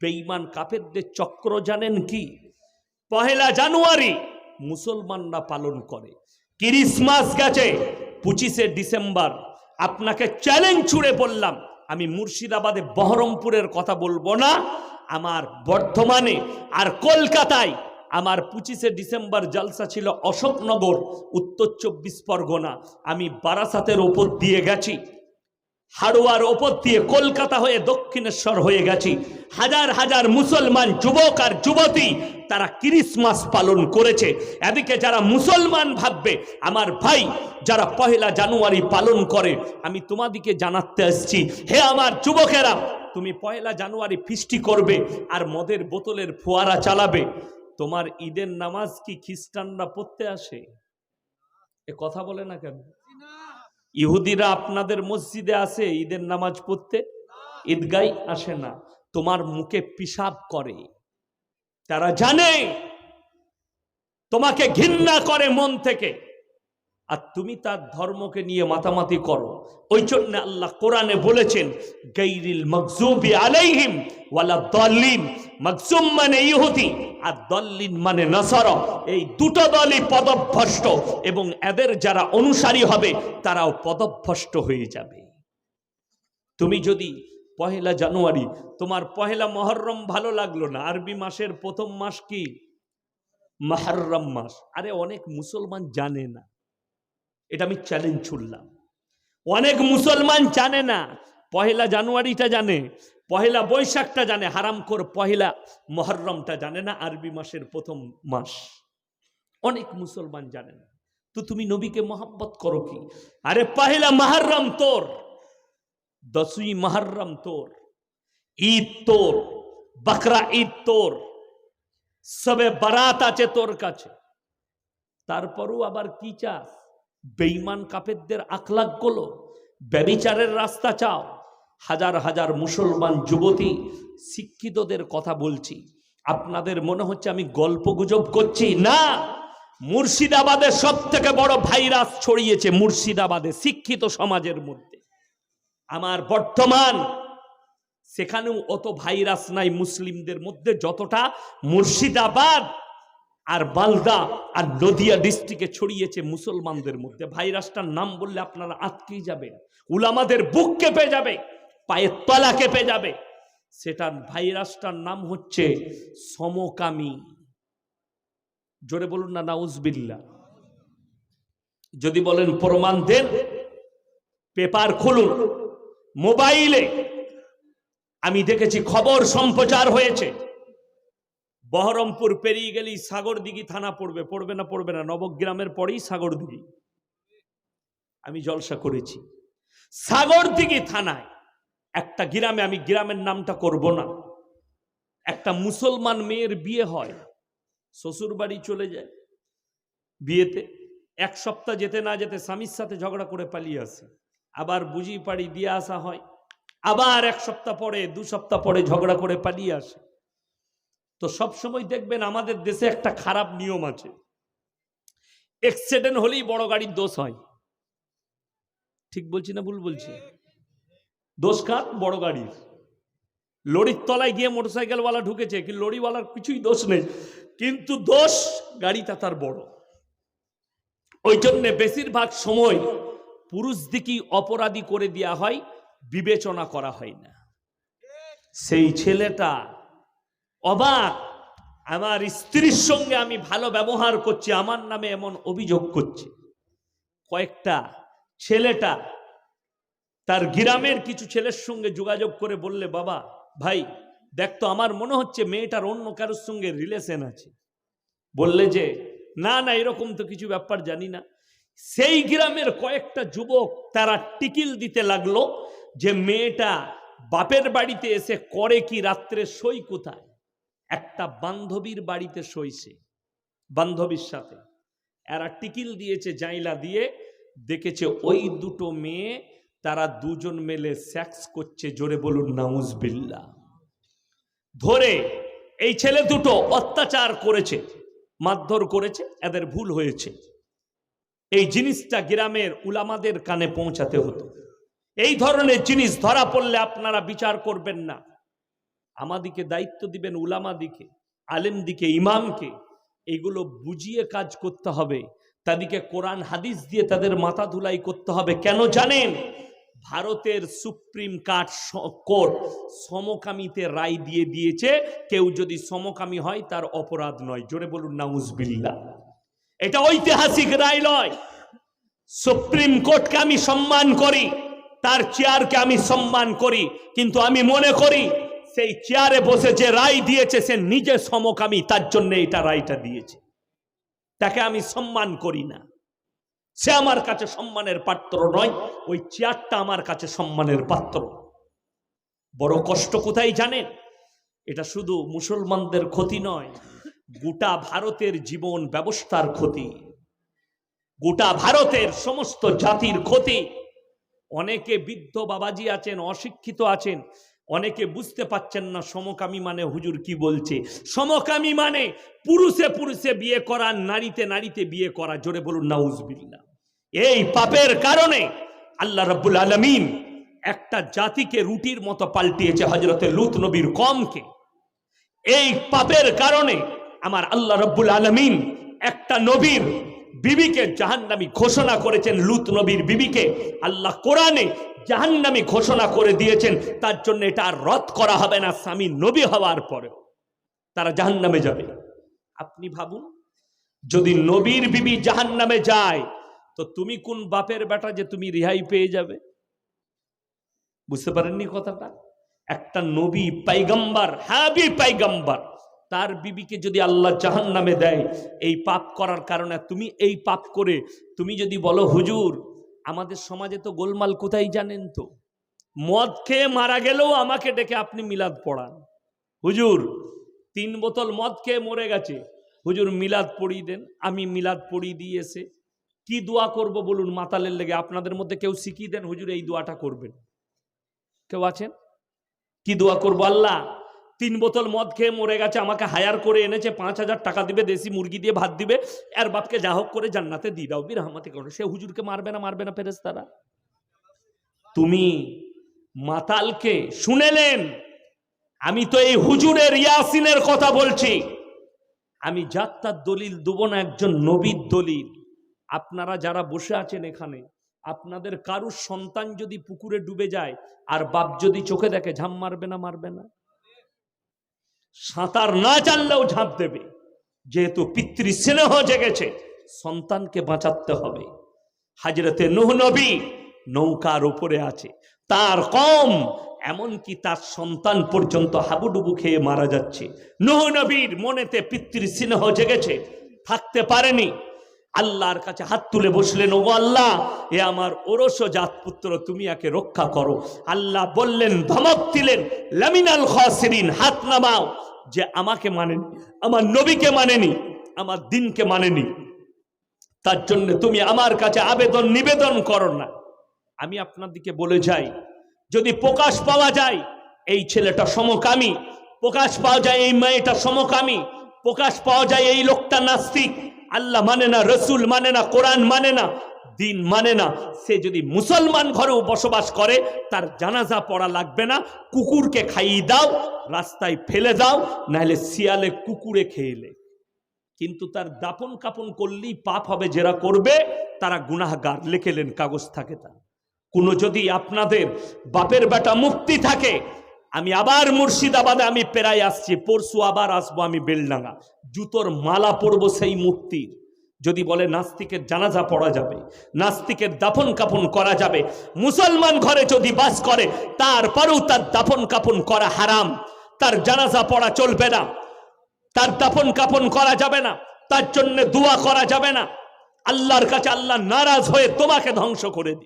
বেঈমান কাফেরদের চক্র জানেন কি? পহেলা জানুয়ারি মুসলমানরা পালন করে। ক্রিসমাস গেছে, পঁচিশে ডিসেম্বর। আপনাকে চ্যালেঞ্জ ছুড়ে বললাম, আমি মুর্শিদাবাদে বহরমপুরের কথা বলব না। আমার বর্ধমানে আর কলকাতায় আমার পঁচিশে ডিসেম্বর জলসা ছিল অশোকনগর, উত্তর চব্বিশ পরগনা। আমি বারাসাতের ওপর দিয়ে গেছি। হাড়ুয়ার ওপর দিয়ে কলকাতা হয়ে দক্ষিণেশ্বর হয়ে গেছি। হাজার হাজার মুসলমান যুবক আর যুবতী তারা ক্রিসমাস পালন করেছে। এদিকে যারা মুসলমান ভাববে, আমার ভাই যারা পহেলা জানুয়ারি পালন করে, আমি তোমাদিকে জানাতে আসছি। হে আমার যুবকেরা, তুমি পয়লা জানুয়ারি ফিস্টি করবে আর মদের বোতলের ফোয়ারা চালাবে। তোমার ঈদের নামাজ কি খ্রিস্টানরা পড়তে আসে? এ কথা বলে না কেন? ইহুদিরা আপনাদের মসজিদে আসে, ঈদের নামাজ পড়তে? ঈদগাই আসে না। তোমার মুখে পিসাব করে। তারা জানে, তোমাকে ঘৃণা করে মন থেকে। আর তুমি তার ধর্মকে নিয়ে মাতামাতি করো। ওই জন্য আল্লাহ কোরআনে বলেছেন গৈরিল মকজুবি আলাইহিম ওয়ালা দল্লিন। মকজুম মানে ইহুদি, আর দল্লিন মানে নসর। এই দুটো দলই পদভ্রষ্ট এবং এদের যারা অনুসারী হবে, তারাও পদভ্রষ্ট হয়ে যাবে। তুমি যদি পহেলা জানুয়ারি, তোমার পহেলা মহরম ভালো লাগল না, আরবি মাসের প্রথম মাস কি? মাহরম মাস। আরে অনেক মুসলমান জানে না। এটা আমি চ্যালেঞ্জ ছুড়লাম অনেক মুসলমান জানে না, পহেলা জানুয়ারিটা জানে, পহেলা বৈশাখটা জানে হারাম কর পহেলা মহরমটা জানে না, আরবি মাসের প্রথম মাস। অনেক মুসলমান জানে না। তো তুমি নবীকে মহাব্বত করো কি? আরে পহেলা মহরম তোর, দশই মহরম তোর, ঈদ তোর, বকরা ঈদ তোর, সবে বারাত আছে তোর কাছে। তারপরও আবার কি চাস? বেঈমান কাপেরদের আখলাকগুলো। ব্যবিচারের রাস্তা চাও। হাজার হাজার মুসলমান যুবতী, শিক্ষিতদের কথা বলছি। আপনাদের মনে হচ্ছে আমি গল্প গুজব করছি? না! মুর্শিদাবাদের সব থেকে বড় ভাইরাস ছড়িয়েছে মুর্শিদাবাদে, শিক্ষিত সমাজের মধ্যে। আমার বর্তমান, সেখানেও অত ভাইরাস নাই মুসলিমদের মধ্যে, যতটা মুর্শিদাবাদ আর মালদা আর নদিয়া ডিস্ট্রিক্টে ছড়িয়েছে মুসলমানদের মধ্যে। ভাইরাসটার নাম বললে আপনারা আটকেই যাবেন। উলামাদের বুক কেঁপে যাবে, পায়ের তলা কেঁপে যাবে। সেটার ভাইরাসটার নাম হচ্ছে সমকামী। জোরে বলুন না নাউজবিল্লা যদি বলেন প্রমাণ দেন, পেপার খুলুন। মোবাইলে আমি দেখেছি খবর সম্প্রচার হয়েছে। বহরমপুর পেরিয়ে গেলেই সাগরদিঘি থানা পড়বে পড়বে না পড়বে না, নবগ্রামের পরেই সাগরদিঘি। আমি জলসা করেছি। সাগরদিঘি থানায় একটা গ্রামে, আমি গ্রামের নামটা করব না। একটা মুসলমান মেয়ের বিয়ে হয় শ্বশুর বাড়ি চলে যায় বিয়েতে। এক সপ্তাহ যেতে না যেতে স্বামীর সাথে ঝগড়া করে পালিয়ে আসে। আবার বুঝি পাড়ি দিয়ে আসা হয়। আবার এক সপ্তাহ পরে, দু সপ্তাহ পরে ঝগড়া করে পালিয়ে আসে। তো সব সময় দেখবেন আমাদের দেশে একটা খারাপ নিয়ম আছে। এক্সিডেন্ট হলেই বড় গাড়ির দোষ হয়। ঠিক বলছি না ভুল বলছি? দোষ কার? বড় গাড়ির। লরির তলায় গিয়ে মোটরসাইকেলওয়ালা ঢুকেছে কি লরিওয়ালার কিছুই দোষ নেই। কিন্তু দোষ গাড়িটা তার বড়। ওই জন্যে বেশিরভাগ সময় পুরুষ দিকেই অপরাধী করে দেওয়া হয়, বিবেচনা করা হয় না। সেই ছেলেটা অবাক, আমার স্ত্রীর সঙ্গে আমি ভালো ব্যবহার করছি, আমার নামে এমন অভিযোগ করছে। কয়েকটা ছেলেটা তার গ্রামের কিছু ছেলের সঙ্গে যোগাযোগ করে বললে, বাবা, ভাই, দেখ তো, আমার মনে হচ্ছে মেয়েটার অন্য কারোর সঙ্গে রিলেশন আছে। বললে যে, না না, এরকম তো কিছু ব্যাপার জানি না। সেই গ্রামের কয়েকটা যুবক তারা টিকিল দিতে লাগল যে, মেয়েটা বাপের বাড়িতে এসে করে কি রাত্রে সই কোথায়? একটা বান্ধবীর বাড়িতে সইছে, বান্ধবীর সাথে। এরা টিকিল দিয়েছে জাইলা দিয়ে। দেখেছে ওই দুটো মেয়ে, তারা দুজন মেলে সেক্স করছে, জোরে বলুন নাউজবিল্লা ধরে এই ছেলে দুটো অত্যাচার করেছে, মারধর করেছে, এদের ভুল হয়েছে। এই জিনিসটা গ্রামের উলামাদের কানে পৌঁছাতে হতো। এই ধরনের জিনিস ধরা পড়লে আপনারা বিচার করবেন না। আমাদিকে দায়িত্ব দিবেন উলামা দিকে আলেম দিকে ইমামকে। এগুলো বুঝিয়ে কাজ করতে হবে। তাদেরকে কোরআন, হাদিস দিয়ে তাদের মাথা ধুলাই করতে হবে। কেন জানেন? ভারতের সুপ্রিম কার্ট কোর্ট সমকামিতে রায় দিয়ে দিয়েছে, কেউ যদি সমকামী হয় তার অপরাধ নয়। জোরে বলুন নাউজবিল্লা এটা ঐতিহাসিক রায় নয়। সুপ্রিম কোর্টকে আমি সম্মান করি, তার চেয়ারকে আমি সম্মান করি, কিন্তু আমি মনে করি সেই চেয়ারে বসে যে রায় দিয়েছে, সে নিজে সমকামী তার জন্য এটা রায়টা দিয়েছে। তাকে আমি সম্মান করি না। সে আমার কাছে সম্মানের পাত্র নয়, ওই চেয়ারটা আমার কাছে সম্মানের পাত্র। বড় কষ্ট কোথায় জানেন? এটা শুধু মুসলমানদের ক্ষতি নয়, গোটা ভারতের জীবন ব্যবস্থার ক্ষতি। গোটা ভারতের সমস্ত জাতির ক্ষতি। অনেকে বৃদ্ধ বাবাজি আছেন, অশিক্ষিত আছেন অনেকে বুঝতে পাচ্ছেন না, সমকামী মানে হুজুর কি বলছে? সমকামী মানে পুরুষে পুরুষে বিয়ে করা, নারীতে নারীতে বিয়ে করা। জোরে বলুন নাউজবিল্লা এই পাপের কারণে আল্লাহ রাব্বুল আলমিন একটা জাতিকে রুটির মতো পাল্টিয়েছে হজরতে লুত নবীর কমকে। এই পাপের কারণে আমার আল্লাহ রব্বুল আলমিন একটা নবীর বিবিকে জাহান্নামী ঘোষণা করেছেন, লুত নবীর বিবিকে। আল্লাহ কোরআনে জাহান্নামী ঘোষণা করে দিয়েছেন, তার জন্য এটা আর রদ করা হবে না, স্বামী নবী হওয়ার পরেও। তারা জাহান্নামে যাবে। আপনি ভাবুন, যদি নবীর বিবি জাহান্নামে যায়, তো তুমি কোন বাপের বেটা যে তুমি রেহাই পেয়ে যাবে? বুঝতে পারেননি কথাটা? একটা নবী পাইগাম্বার হ্যাবি পাইগাম্বার। তার বিবিকে যদি আল্লাহ জাহান নামে দেয়, এই পাপ করার কারণে তুমি এই পাপ করে, তুমি যদি বলো, হুজুর, আমাদের সমাজে তো গোলমাল কোথায় জানেন তো? মদ খেয়ে মারা গেলেও আমাকে ডেকে আপনি মিলাদ পড়ান। হুজুর, তিন বোতল মদ খেয়ে মরে গেছে। হুজুর, মিলাদ পড়িয়ে দেন, আমি মিলাদ পড়িয়ে দিয়ে এসে কি দোয়া করব বলুন মাতালের লেগে? আপনাদের মধ্যে কেউ শিখিয়ে দেন, হুজুর, এই দোয়াটা করবেন। কেউ আছেন? কি দোয়া করব আল্লাহ? তিন বোতল মদ খেয়ে মরে গেছে, আমাকে হায়ার করে এনেছে, পাঁচ হাজার টাকা দিবে, দেশি মুরগি দিয়ে ভাত দিবে, আর বাপকে যা হোক করে জান্নাতে দিয়ে দাও, বীর রহমতে করো। সে হুজুরকে মারবে না মারবে না ফেরেস তারা তুমি মাতালকে শুনেলেন? আমি তো এই হুজুরের ইয়াসিনের কথা বলছি। আমি যাত্রার দলিল দেবো না, একজন নবীর দলিল। আপনারা যারা বসে আছেন এখানে, আপনাদের কারুর সন্তান যদি পুকুরে ডুবে যায়, আর বাপ যদি চোখে দেখে ঝাঁপ মারবে না মারবে না? সাঁতার না জানলেও ঝাঁপ দেবে। যেহেতু পিতৃ স্নেহ জেগেছে, সন্তানকে বাঁচাতে হবে। হাজরতে নুহ নবী নৌকার উপরে আছে। তার কম, এমনকি তার সন্তান পর্যন্ত হাবুডুবু খেয়ে মারা যাচ্ছে। নুহ নবীর মনেতে পিতৃ স্নেহ জেগেছে, থাকতে পারেনি। আল্লাহর কাছে হাত তুলে বসলেন ও আল্লাহ, এ আমার ওরস জাত পুত্র তুমি একে রক্ষা করো। আল্লাহ বললেন, ধমক দিলেন, লামিনাল খাসিরিন, হাত নামাও। যে আমাকে মানেনি, আমার নবীকে মানেনি, আমার দিনকে মানেনি। তার জন্য তুমি আমার কাছে আবেদন, নিবেদন করো না। আমি আপনার দিকে বলে যাই, যদি প্রকাশ পাওয়া যায়, এই ছেলেটা সমকামী। প্রকাশ পাওয়া যায় এই মেয়েটা সমকামী। প্রকাশ পাওয়া যায় এই লোকটা নাস্তিক। আল্লাহ মানে না, রসুল মানে না, কোরআন মানে না। দিন মানে না, সে যদি মুসলমান ঘরেও বসবাস করে, তার জানাজা পড়া লাগবে না, কুকুরকে খাইয়ে দাও, রাস্তায় ফেলে দাও নাহলে শিয়ালে কুকুরে খেয়েলে কিন্তু তার দাপন কাপন করলেই পাপ হবে যারা করবে, তারা গুনাহগার লেখেলেন কাগজ থাকে তা কোনো যদি আপনাদের বাপের বেটা মুক্তি থাকে, আমি আবার মুর্শিদাবাদে আমি পেরাই আসছি, পরশু আবার আসব আমি বেলডাঙ্গা। জুতোর মালা পরবো সেই মূর্তির যদি বলে নাস্তিকের জানাজা পড়া যাবে, নাস্তিকের দাফন কাপন করা যাবে, মুসলমান ঘরে যদি বাস করে তারপরেও তার দাফন কাপন করা হারাম, তার জানাজা পড়া চলবে না, তার দাফন কাপন করা যাবে না, তার জন্য দোয়া করা যাবে না। আল্লাহর কাছে আল্লাহ নারাজ হয়ে তোমাকে ধ্বংস করে দি